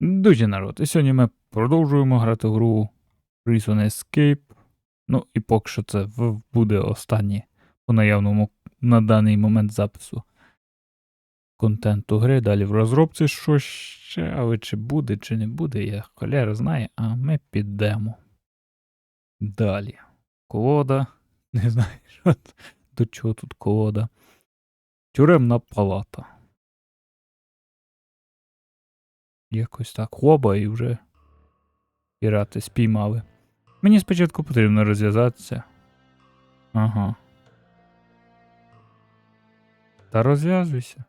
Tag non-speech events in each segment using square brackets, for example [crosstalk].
Дуже народ. І сьогодні ми продовжуємо грати гру Prison Escape. Ну і поки що це буде останнє по наявному на даний момент запису контенту гри. Далі в розробці що ще, але чи буде, чи не буде, я холера знає, а ми підемо. Далі. Колода. [laughs] Не знаю, до чого тут колода. Тюремна палата. Якось так. Хоба і вже пірати спіймали. Мені спочатку потрібно розв'язатися. Ага. Та розв'язуйся.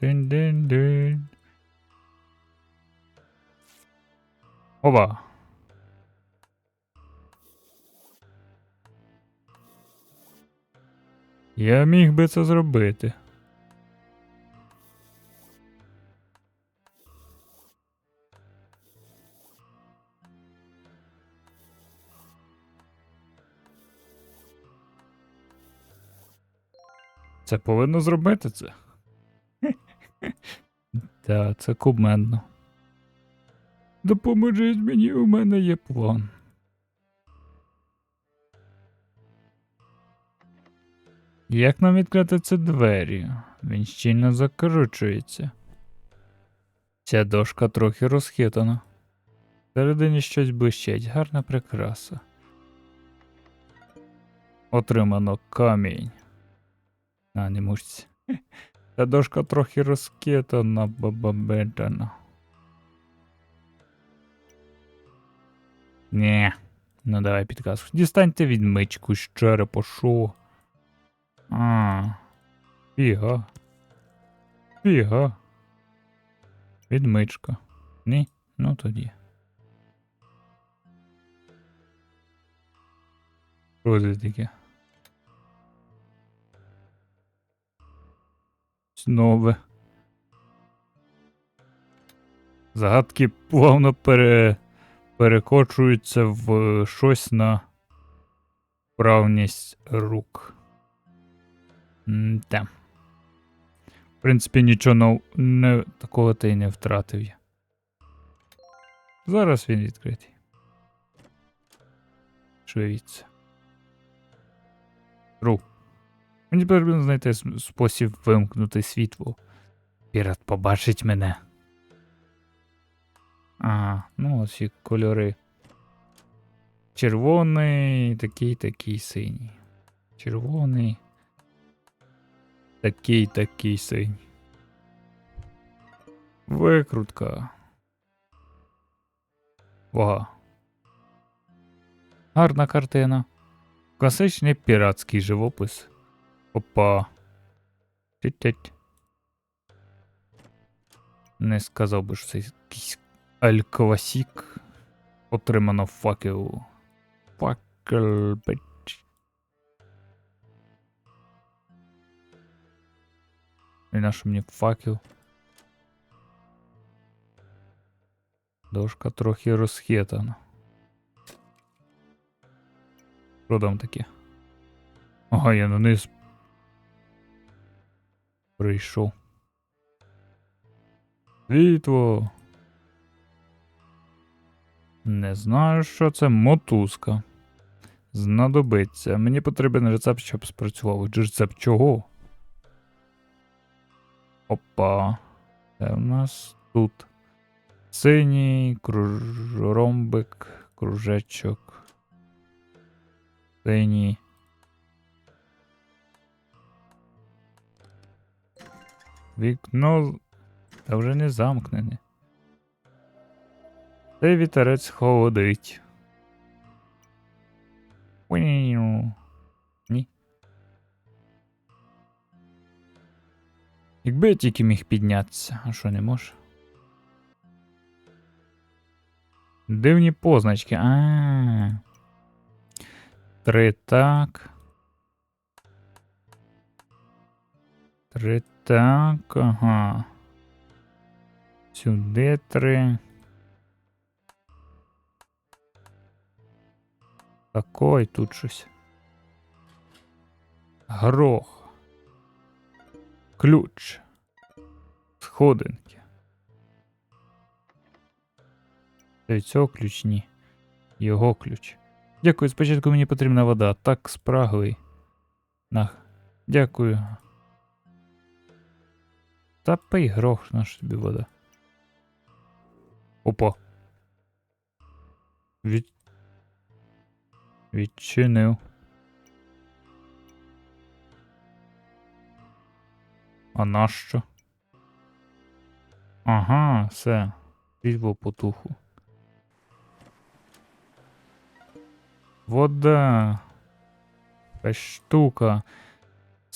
Дин-дин-дин. Оба. Я міг би це зробити. Це повинно зробити це. Так, це кумедно. Допоможіть мені, у мене є план. Як нам відкрити ці двері? Він щільно закручується. Ця дошка трохи розхитана. Всередині щось блищить, гарна прикраса. Отримано камінь. А, не мушці. Ця дошка трохи розкитана, бабабедана. Нє. Ну давай підказку. Дістаньте відмичку з черепа, шо? А. Фіга. Фіга. Відмичка. Ні? Ну тоді. Що це таке? Знову. Загадки плавно пере... перекочуються в щось на правність рук. Та. В принципі, нічого не... такого ти й не втратив я. Зараз він відкритий. Швидше. Ру. Мені потрібно знайти спосіб вимкнути світло. Пірат побачить мене. Ага, ну ось і кольори. Червоний, такий, такий синій. Червоний. Такий, такий синій. Викрутка. Ага. Гарна картина. Класичний піратський живопис. Опа. Тить-тить. Не сказав би, що це якийсь аль-класік. Отримано факел. Факел, бич. І на що мені факел? Дошка трохи розхитана. Що там таке? Ага, я на низ прийшов. Світло. Не знаю, що це мотузка. Знадобиться. Мені потрібен рецепт, щоб спрацював. Рецепт чого? Опа. Це в нас тут синій круж... ромбик, кружечок. Синій. Вікно та вже не замкнене. Цей вітерець холодить. Ні. Якби я тільки міг піднятися, а що не можу? Дивні позначки. А. Три так. Три так, ага. Сюди три. Такой тут щось. Горох. Ключ. сходинки. Це цього ключ ні. Його ключ. Дякую, спочатку мені потрібна вода. Так спраглий. Нах. Дякую. Та пий грох, на що тобі вода. Опа. Від... Відчинив. А нащо? Ага, все. Світло потуху. Вода. Якась штука.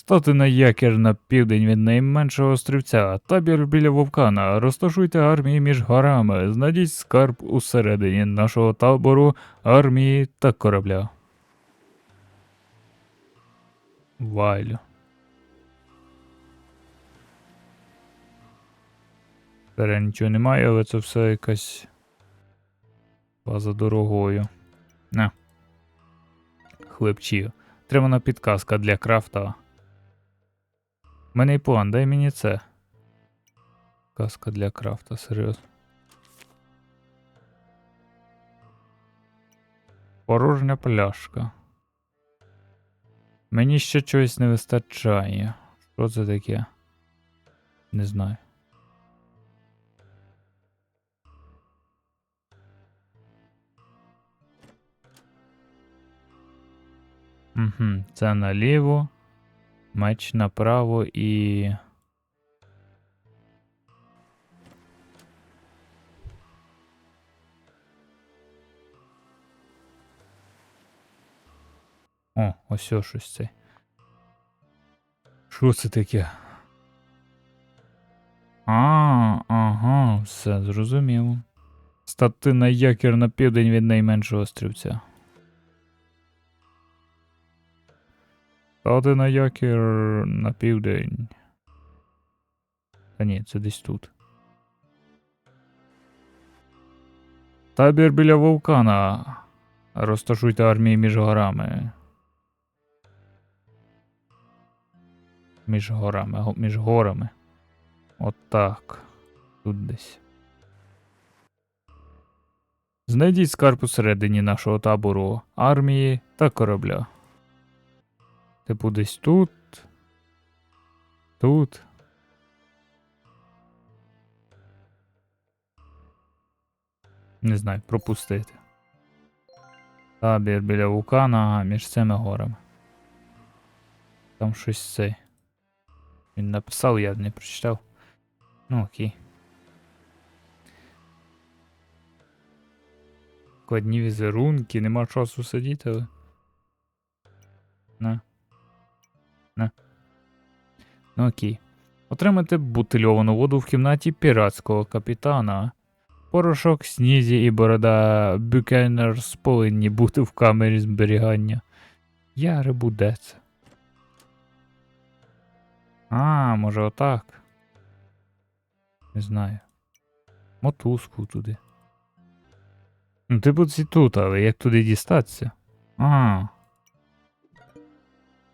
Стати на якір на південь від найменшого острівця, табір біля вовкана. Розташуйте армії між горами. Знайдіть скарб усередині нашого табору, армії та корабля. Вайлю. Тепер нічого немає, але це все якась база дорогою. На. Хлебчі. Тримана підказка для крафта. У мене і план, дай мені це. Казка для крафта, серйозно. Порожня пляшка. Мені ще чогось не вистачає. Що це таке? Не знаю. Угу, це наліво, меч направо і. О, ось о, щось це. Що це таке? А, ага, все зрозуміло. Стати на якір на південь від найменшого острівця. Стати на якір на південь. Та ні, це десь тут. Табір біля вулкана. Розташуйте армії між горами. Між горами, між горами. Отак. Тут десь. Знайдіть скарб усередині нашого табору, армії та корабля. Типу десь тут. Тут. Не знаю, пропустити. Табір біля вулкана, між цими горами. Там щось цей. Він написав, я не прочитав. Ну, окей. Складні візерунки, нема часу сидіти, але. На. На. Ну окей. Отримати бутильовану воду в кімнаті піратського капітана. Порошок, снізі і борода Бюкенерс повинні бути в камері зберігання. Яре буде. А, може отак. Не знаю. Мотузку туди. Ну, типу ці тут, але як туди дістатися? А.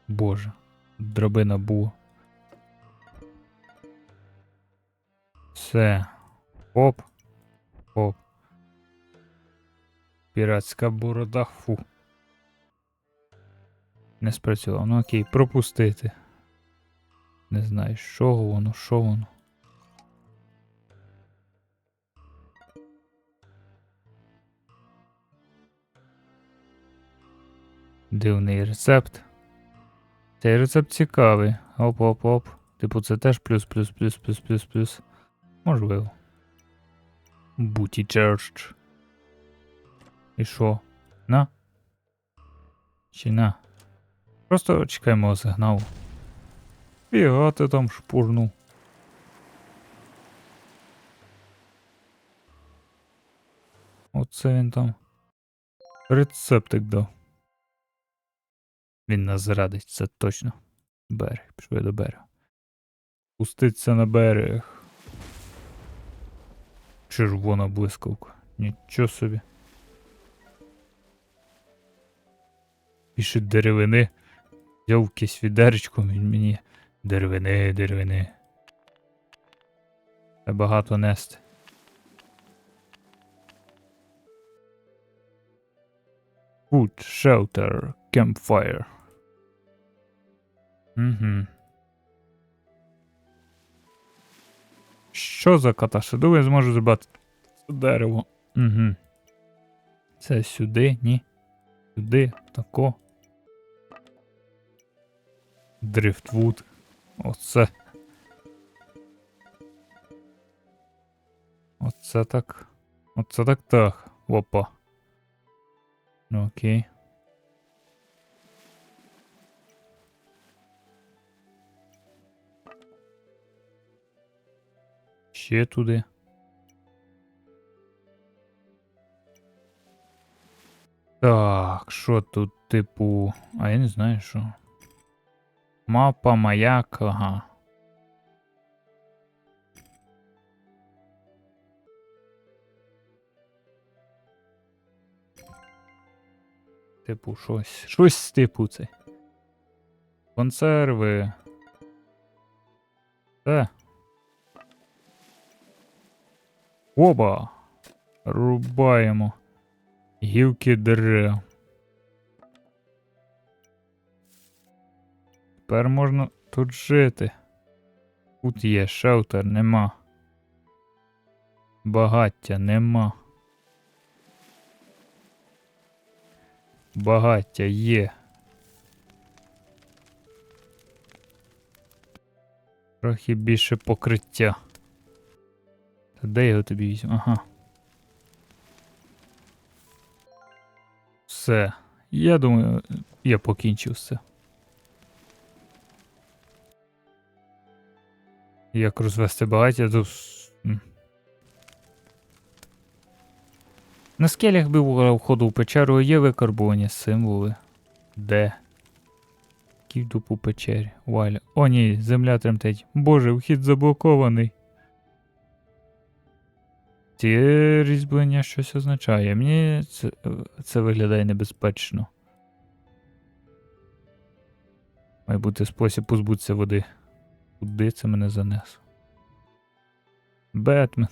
Боже. Дробина бу. Все. Оп. Оп. Піратська борода. Фу. Не спрацював. Ну окей, пропустити. Не знаю, що воно, що воно. Дивний рецепт. Цей рецепт цікавий. Оп-оп-оп. Типу, це теж плюс, плюс, плюс, плюс, плюс, плюс. Можливо. Буті черч. І що? На? Чи на? Просто чекаємо сигналу. Фіга ти там шпурнув. Оце він там. Рецептик дав. Він нас зрадить, це точно. Берег, пішли до берега. Пуститься на берег. Червона блискавка. Нічого собі. Пише деревини. Взяв якесь відеречко, мені. Деревини, деревини. Це багато нести. Food, shelter, campfire. Угу. Що за каташа? Думаю, я зможу зібрати це дерево. Угу. Це сюди, ні. Сюди, тако. Дрифтвуд. Оце. Оце так. Оце так так. Опа. Ну окей. Ще туди. Так, що тут, типу. А я не знаю, що. Мапа, маяк, ага. Типу, щось. Щось типу це. Консерви. Це. Оба. Рубаємо. Гілки дерев. Тепер можна тут жити. Тут є шелтер, нема. Багаття нема. Багаття є. Трохи більше покриття. Де я його тобі візьму? Ага. Все. Я думаю, я покінчив все. Як розвести багаття, то. На скелях біля входу в печеру є викарбовані символи. Де? Який в дупу печері. Валя. О, ні, земля тремтить. Боже, вхід заблокований. Ці різьблення щось означає. Мені це, це виглядає небезпечно. Має бути спосіб позбутися води. Куди це мене занесло? Бетмен.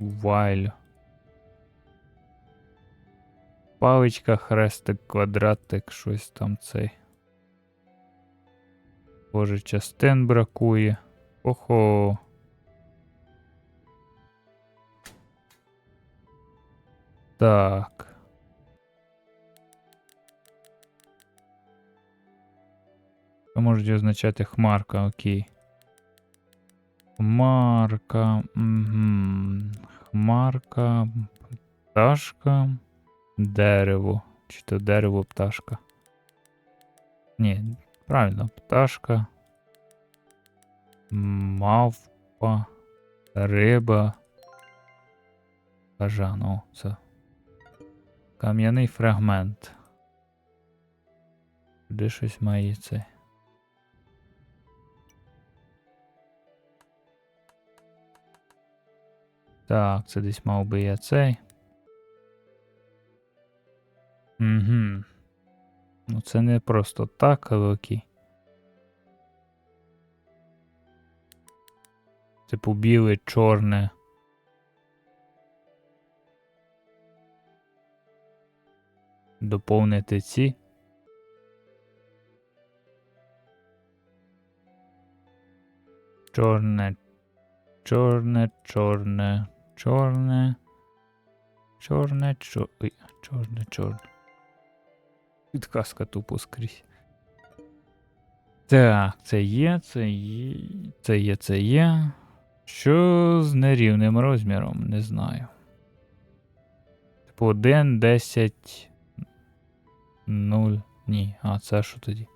Вайль. Паличка, хрестик, квадратик, щось там цей. Боже, частин бракує. Охо. Так. Що може означати хмарка, окей. Хмарка. Угу. Хмарка. Пташка. Дерево. Чи то дерево пташка? Ні, правильно, пташка. Мавпа. Риба. Кажан, о, це. Кам'яний фрагмент. Де щось має це. Так, це десь мав би я цей. Угу. Ну це не просто так, але окей. Типу біле, чорне. Доповнити ці. Чорне, чорне, чорне, чорне. Чорне, чор... Ой, чорне, чорне. Підказка тупо скрізь. Так, це є, це є, це є, це є. Що з нерівним розміром, не знаю. Типу 1, 10, 0. Ні. А, це що тоді?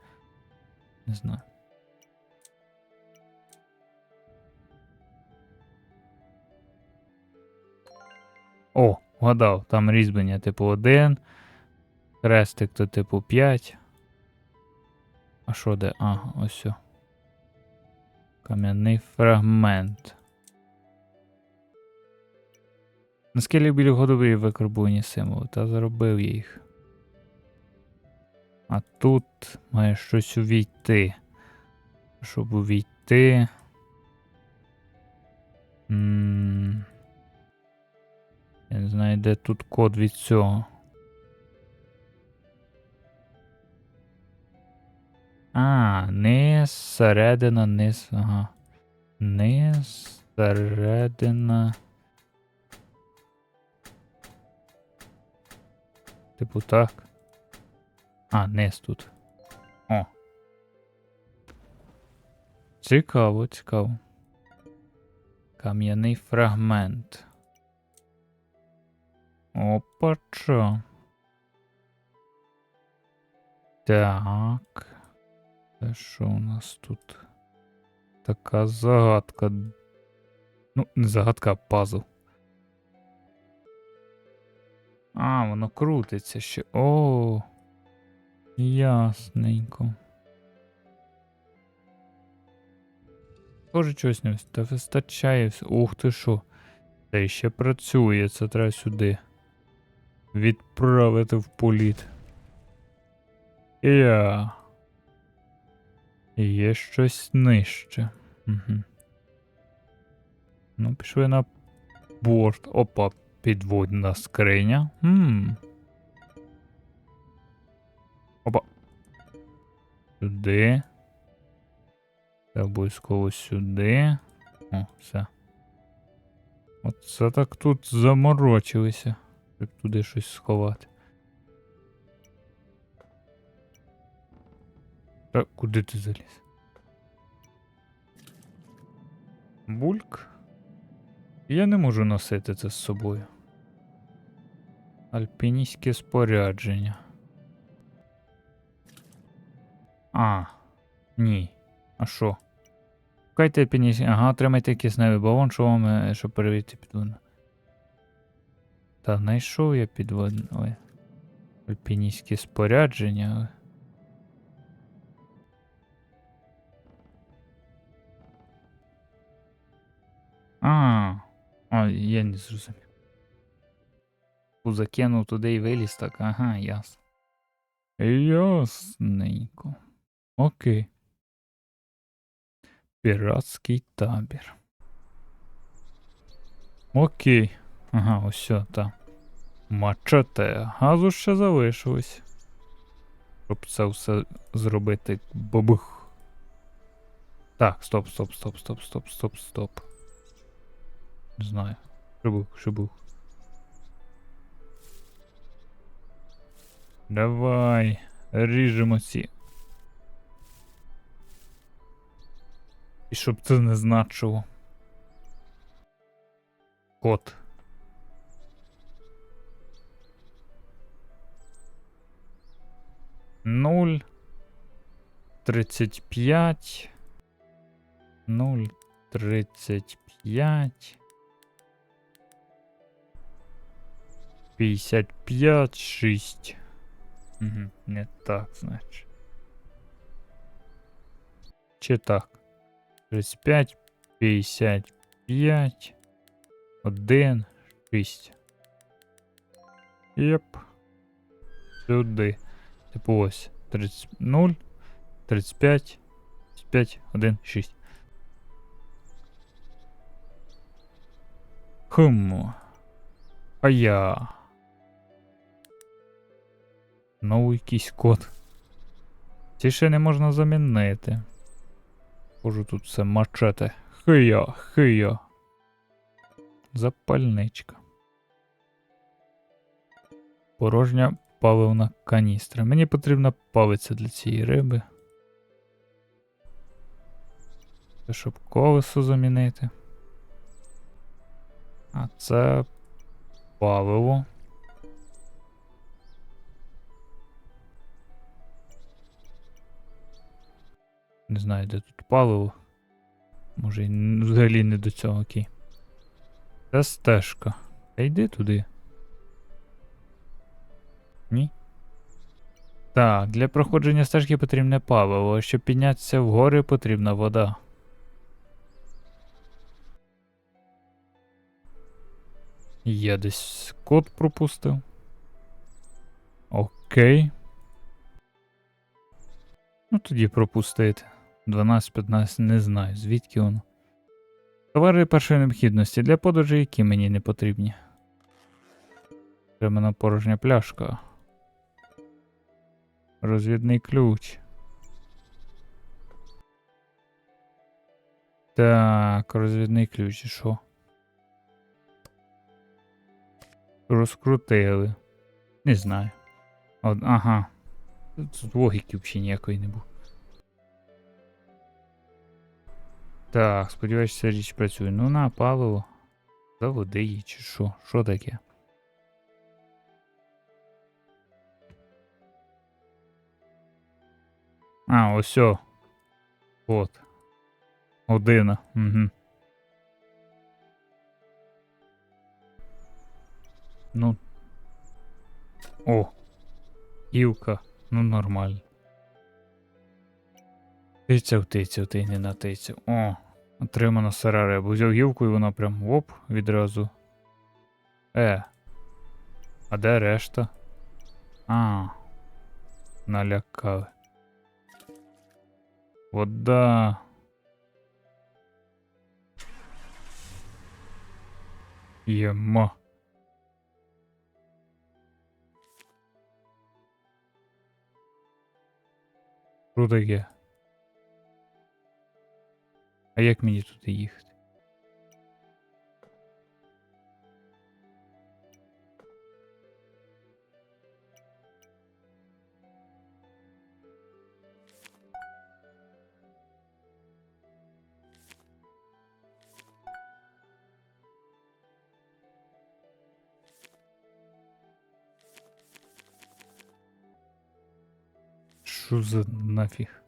Не знаю. О, вгадав, там різьблення типу 1. Хрестик то типу 5. А що де? Ага, ось. сьо. Кам'яний фрагмент. На скелі біля годові викарбовані символи, та заробив я їх. А тут має щось увійти. Щоб увійти. Я не знаю, де тут код від цього. А, низ, середина, низ, ага. Низ, середина. Типу так. А, низ тут. О. Цікаво, цікаво. Кам'яний фрагмент. Опача. Так. Це що у нас тут? Така загадка. Ну, не загадка, а пазл. А, воно крутиться ще. О. Ясненько. Тоже чогось не Та вистачає. Ух ти що. Та ще працює, це треба сюди. Відправити в політ. Я. Є щось нижче. Угу. Ну, пішли на борт. Опа, підводна скриня. Хм. Опа. Сюди. Це обов'язково сюди. О, все. Оце так тут заморочилися, щоб туди щось сховати. Та куди ти заліз? Бульк? Я не можу носити це з собою. Альпіністське спорядження. А, ні. А що? Шукайте альпіністське. Ага, отримайте кисневий балон, що вам, е, щоб перевірити підводну. Та знайшов я підводне. Ой. Альпіністське спорядження. А, а, я не зрозумів. Закинув туди і виліз так. Ага, ясно. Ясненько. Окей. Піратський табір. Окей. Ага, ось та. Мачете. Газу ще залишилось. Щоб це все зробити. Бабух. Так, стоп, стоп, стоп, стоп, стоп, стоп, стоп. Не знаю. Шибух, шибух. Давай. Ріжемо ці. І щоб це не значило. Код. Нуль. Тридцять п'ять. Нуль. Тридцять п'ять. П'ятдесят п'ять, шість. Не так, значить. Чи так? 35, 55, 1, 6. Єп. Сюди. Типу ось. 30, 0, 35, 5, 1, 6. Хм. А я. Новий якийсь код. Ці ще не можна замінити. Боже, тут все мачете. Хия, хия. Запальничка. Порожня паливна каністра. Мені потрібна палиця для цієї риби. Це щоб колесо замінити. А це паливо. Не знаю, де тут паливо. Може, взагалі не до цього окей. Це стежка. Та йди туди. Ні? Так, для проходження стежки потрібне паливо, а щоб піднятися вгори потрібна вода. Я десь код пропустив. Окей. Ну тоді пропустити. 12-15 не знаю, звідки воно. Товари першої необхідності для подорожі, які мені не потрібні. Тримана порожня пляшка. Розвідний ключ. Так, розвідний ключ, і що? Розкрутили. Не знаю. От, ага. Тут логіки взагалі ніякої не було. Так, сподіваюся, річ працює. Ну на паливо. Заводи її, чи що? Що таке? А, ось. о. От. Година. Угу. Ну. О. Івка. Ну нормально. Тицяв, тицяв, ти не натицяв. О, отримано сира риба. Взяв гілку і вона прям оп, відразу. Е. А де решта? А. Налякали. Вода. Єма. Що таке? А як мені туди їхати? Що за нафіг?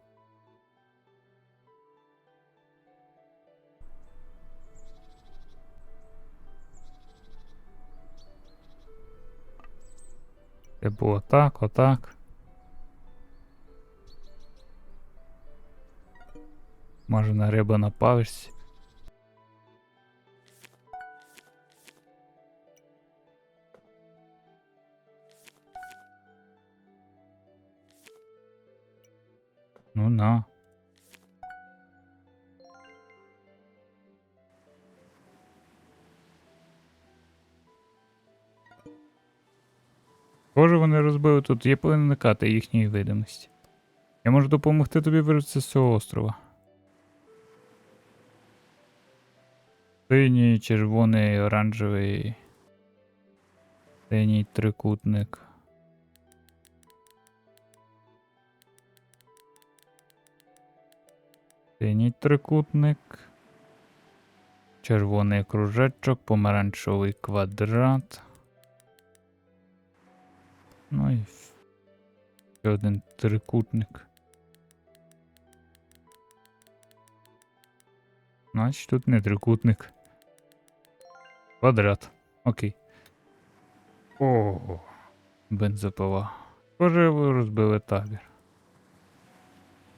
Це було так, отак. Мажена риба на паличці. Ну на. Схоже, вони розбили тут, є повинен уникати їхньої видимості. Я можу допомогти тобі вирватися з цього острова. Синій, червоний, оранжевий. Синій трикутник. Синій трикутник. Червоний кружечок, помаранчевий квадрат. Ну і ще один трикутник. Значить тут не трикутник. Квадрат. Окей. Ого. Бензопила. Схоже, ви розбили табір.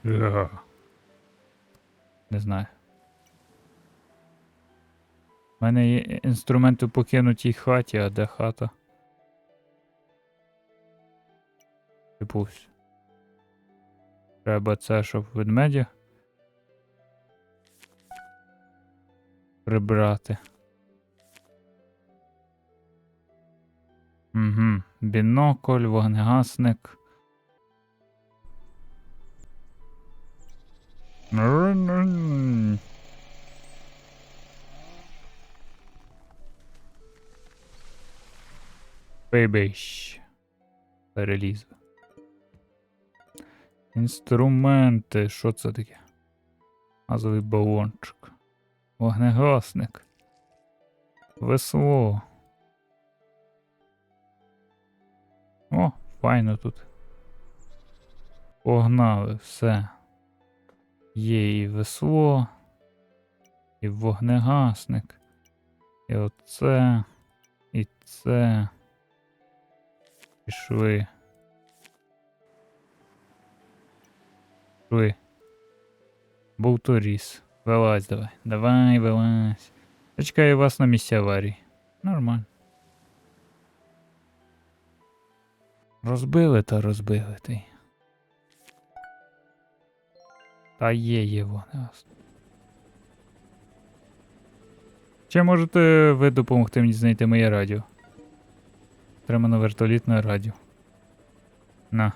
Я. Не знаю. У мене є інструменти в покинутій хаті, а де хата? Типусь. Треба це, щоб ведмедя прибрати. Угу. Бінокль, вогнегасник. Бейбейщ. Реліз. Інструменти. Що це таке? Газовий балончик. Вогнегасник. Весло. О, файно тут. Погнали, все. Є і весло, і вогнегасник. І оце, і це. Пішли. Пішли. Болторіс. Вилазь давай. Давай, вилазь. Я вас на місці аварії. Нормально. Розбили та розбили ти. Та є вогнегасник. Чи можете ви допомогти мені знайти моє радіо? Треба на вертолітне радіо. На.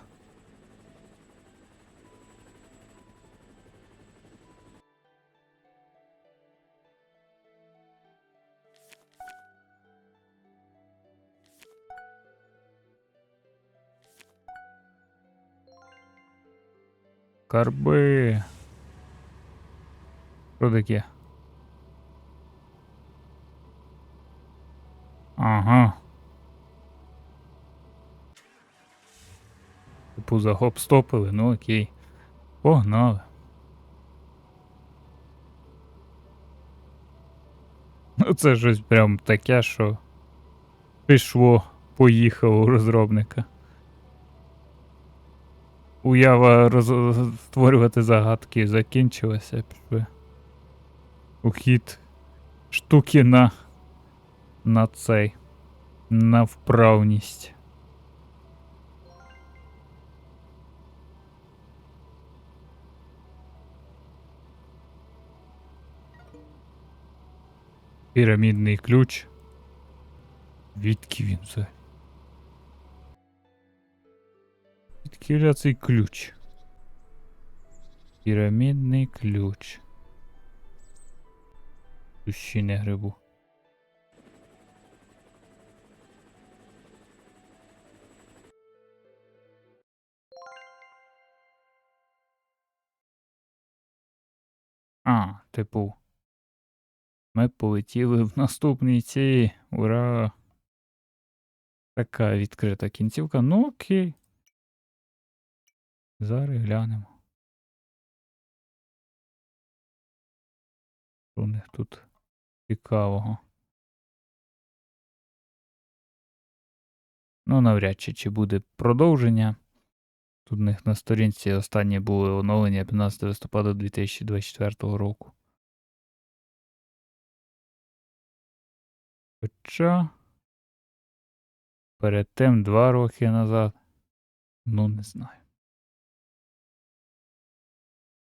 Карби. Що таке? Ага. Типу загоп стопили, ну окей. Погнали. Ну це щось прям таке, що пішло, поїхало у розробника. Уява роз... створювати загадки закінчилася, пішли. Ухід штуки на. на цей. На вправність. Пірамідний ключ. Відки він це? Відкиля цей ключ. Пірамідний ключ. Душі не грибу. А, типу. Ми полетіли в наступній ці. Ура! Така відкрита кінцівка. Ну окей. Зараз глянемо. Що у них тут цікавого. Ну, навряд чи чи буде продовження. Тут у них на сторінці останнє було оновлення 15 листопада 2024 року. Хоча. Перед тим два роки назад. Ну, не знаю.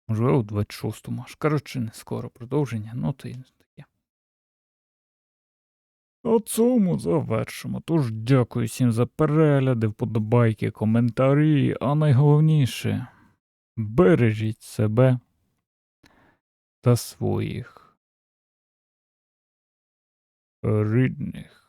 Можливо, в 26-му. Аж коротше, не скоро продовження, ну то й таке. На цьому завершимо. Тож дякую всім за перегляди, вподобайки, коментарі, а найголовніше бережіть себе та своїх рідних.